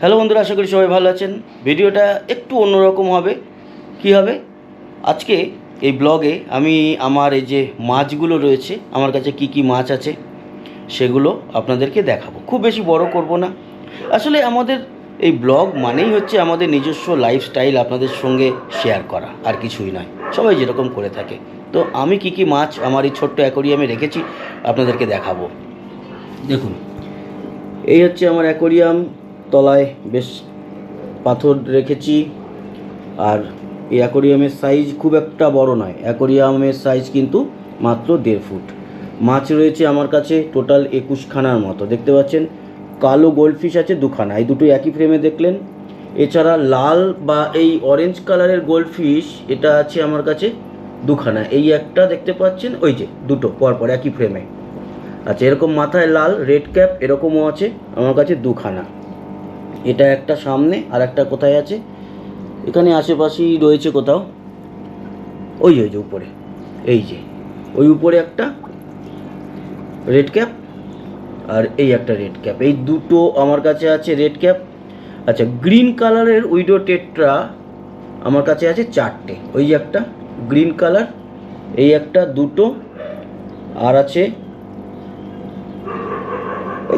Hello বন্ধুরা, আশা করি সবাই ভালো আছেন। ভিডিওটা একটু অন্যরকম হবে। কি হবে? আজকে এই ব্লগে আমি আমার এই যে মাছগুলো রয়েছে, আমার কাছে কি কি মাছ আছে, সেগুলো আপনাদেরকে দেখাবো। খুব বেশি বড় করব না। আসলে আমাদের এই ব্লগ মানেই হচ্ছে আমাদের নিজস্ব লাইফস্টাইল আপনাদের সঙ্গে শেয়ার করা, আর কিছুই নয়। সবাই যেরকম করে থাকে। তো আমি কি কি মাছ আমার এই ছোট্ট অ্যাকোরিয়ামে রেখেছি, আপনাদেরকে দেখাবো। দেখুন, এই হচ্ছে আমার অ্যাকোরিয়াম তলায় বেশ পাথর রেখেছি। আর এই অ্যাকোরিয়ামের সাইজ খুব একটা বড় নয়। অ্যাকোরিয়ামের সাইজ কিন্তু মাত্র দেড় ফুট। মাছ রয়েছে আমার কাছে টোটাল একুশখানার মতো। দেখতে পাচ্ছেন, কালো গোল্ডফিশ আছে দুখানা। এই দুটো একই ফ্রেমে দেখলেন। এছাড়া লাল বা এই অরেঞ্জ কালারের গোল্ডফিশ, এটা আছে আমার কাছে দুখানা। এই একটা দেখতে পাচ্ছেন, ওই যে দুটো পরপর একই ফ্রেমে আচ্ছা এরকম মাথায় লাল রেড ক্যাপ এরকমও আছে, আমার কাছে দুখানা। এটা একটা সামনে, আর একটা কোথায় আছে? এখানে আশেপাশেই রয়েছে কোথাও। ওই ওই যে উপরে। এই যে, ওই উপরে একটা রেড ক্যাপ আর এই একটা রেড ক্যাপ এই দুটো আমার কাছে আছে রেড ক্যাপ আচ্ছা গ্রিন কালারের উইডো টেট্রা আমার কাছে আছে চারটে। ওই একটা গ্রিন কালার এই একটা দুটো, আর আছে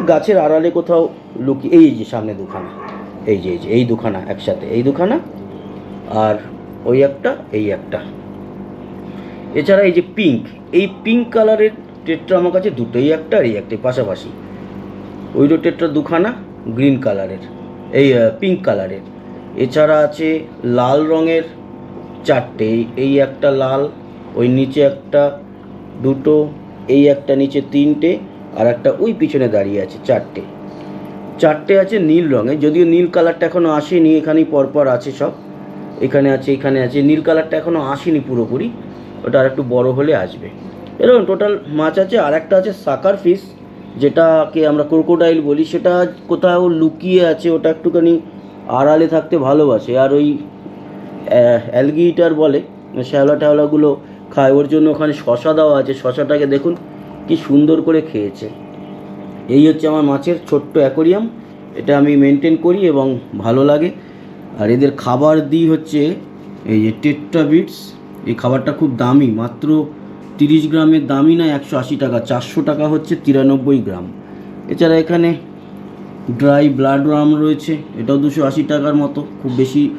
গাছের আড়ালে কোথাও লুকি, এই যে সামনে দুখানা, এই যে এই যে, এই দুখানা একসাথে, এই দুখানা আর ওই একটা, এই একটা। এছাড়া এই যে পিঙ্ক এই পিঙ্ক কালারের টেট্রা আমার কাছে দুটো এই একটা আর এই একটা পাশাপাশি। ওইটো টেট্রা দুখানা গ্রিন কালারের এই পিঙ্ক কালারের এছাড়া আছে লাল রঙের চারটে, এই একটা লাল, ওই নিচে একটা দুটো, এই একটা নিচে তিনটে আর একটা ওই পিছনে দাঁড়িয়ে আছে চারটে। চারটে আছে নীল রঙের, যদিও নীল কালারটা এখনও আসেনি, এখানেই পরপর আছে সব। এখানে আছে এখানে আছে, নীল কালারটা এখনও আসেনি পুরোপুরি, ওটা আর একটু বড় হলে আসবে। এরকম টোটাল মাছ আছে, আর একটা আছে সাকার ফিশ যেটাকে আমরা ক্রোকোডাইল বলি, সেটা কোথাও লুকিয়ে আছে, ওটা একটুখানি আড়ালে থাকতে ভালোবাসে। আর ওই অ্যালগিটার বলে শ্যাওলা ট্যাওলাগুলো খায়, ওর জন্য ওখানে শশা দেওয়া আছে, শশাটাকে দেখুন। কি সুন্দর করে খেয়েছে। এই হচ্ছে আমার মাছের ছোট্ট অ্যাকোরিয়াম। এটা আমি মেনটেন করি এবং ভালো লাগে। আর এদের খাবার দিই হচ্ছে এই যে টেট্টা বিটস। এই খাবারটা খুব দামি, মাত্র তিরিশ গ্রামের দামই না, একশো আশি টাকা, চারশো টাকা হচ্ছে তিরানব্বই গ্রাম। এছাড়া এখানে ড্রাই ব্লাড রাম রয়েছে, এটাও দুশো আশি টাকার মতো, খুব বেশি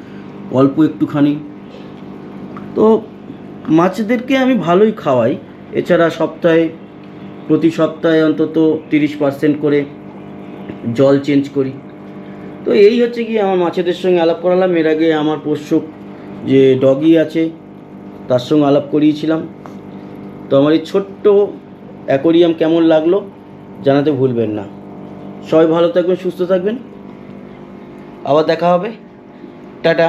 অল্প একটুখানি। তো মাছদেরকে আমি ভালোই খাওয়াই। এছাড়া সপ্তাহে প্রতি সপ্তাহে অন্তত তিরিশ পার্সেন্ট করে জল চেঞ্জ করি। তো এই হচ্ছে কি আমার মাছেদের সঙ্গে আলাপ করালাম। এর আগে আমার পোষ্য যে ডগি আছে, তার সঙ্গে আলাপ করিয়েছিলাম। তো আমার এই ছোট্ট অ্যাকোরিয়াম কেমন লাগল জানাতে ভুলবেন না। সবাই ভালো থাকবেন, সুস্থ থাকবেন। আবার দেখা হবে। টাটা।